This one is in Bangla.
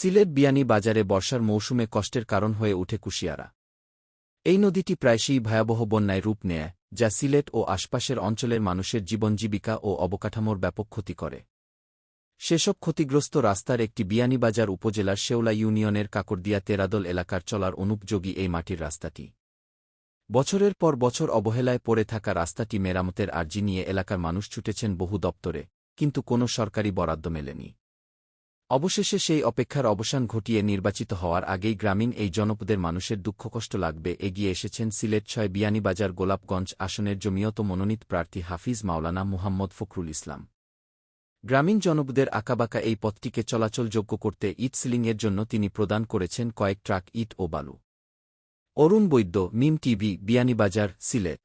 সিলেট বিয়ানী বাজারে বর্ষার মৌসুমে কষ্টের কারণ হয়ে ওঠে কুশিয়ারা। এই নদীটি প্রায়শই ভয়াবহ বন্যায় রূপ নেয়, যা সিলেট ও আশপাশের অঞ্চলের মানুষের জীবনজীবিকা ও অবকাঠামোর ব্যাপক ক্ষতি করে। সেসব ক্ষতিগ্রস্ত রাস্তার একটি বিয়ানীবাজার উপজেলার শেওলা ইউনিয়নের কাকরদিয়া তেরাদল এলাকার চলার অনুপযোগী এই মাটির রাস্তাটি। বছরের পর বছর অবহেলায় পড়ে থাকা রাস্তাটি মেরামতের আর্জি নিয়ে এলাকার মানুষ ছুটেছেন বহু দপ্তরে, কিন্তু কোনো সরকারি বরাদ্দ মেলেনি। অবশেষে সেই অপেক্ষার অবসান ঘটিয়ে নির্বাচিত হওয়ার আগেই গ্রামীণ এই জনপদের মানুষের দুঃখকষ্ট লাগবে। এগিয়ে এসেছেন সিলেট ছয় বিয়ানীবাজার গোলাপগঞ্জ আসনের জমিয়ত মনোনীত প্রার্থী হাফিজ মাওলানা মুহাম্মদ ফখরুল ইসলাম। গ্রামীণ জনপদের আঁকাবাঁকা এই পথটিকে চলাচলযোগ্য করতে ইট সিলিংয়ের জন্য তিনি প্রদান করেছেন কয়েক ট্রাক ইট ও বালু। অরুণ বৈদ্য, মিম টিভি, বিয়ানীবাজার, সিলেট।